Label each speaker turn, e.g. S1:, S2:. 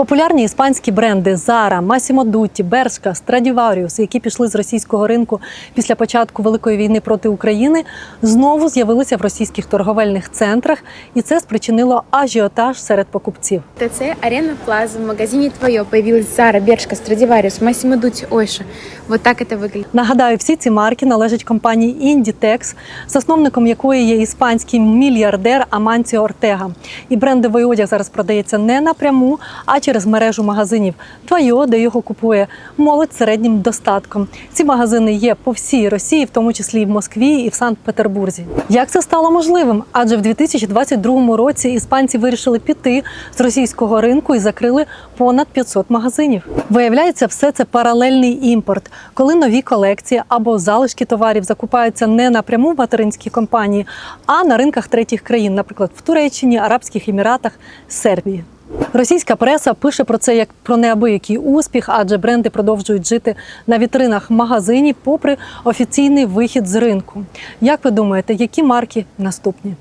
S1: Популярні іспанські бренди Zara, Massimo Dutti, Bershka, Stradivarius, які пішли з російського ринку після початку великої війни проти України, знову з'явилися в російських торговельних центрах, і це спричинило ажіотаж серед покупців.
S2: ТЦ Арена Плаза в магазині твоє появилась Зара, Бершка, Страдивариус, Массимо Дути, Ойша. Вот так это выглядит.
S1: Нагадаю, всі ці марки належать компанії Inditex, засновником якої є іспанський мільярдер Аманціо Ортега. І брендовий одяг зараз продається не напряму, а через мережу магазинів Твайо, де його купує молодь середнім достатком. Ці магазини є по всій Росії, в тому числі і в Москві і в Санкт-Петербурзі. Як це стало можливим? Адже в 2022 році іспанці вирішили піти з російського ринку і закрили понад 500 магазинів. Виявляється, все це паралельний імпорт, коли нові колекції або залишки товарів закупаються не напряму в материнській компанії, а на ринках третіх країн, наприклад, в Туреччині, Арабських Еміратах, Сербії. Російська преса пише про це як про неабиякий успіх, адже бренди продовжують жити на вітринах магазинів попри офіційний вихід з ринку. Як ви думаєте, які марки наступні?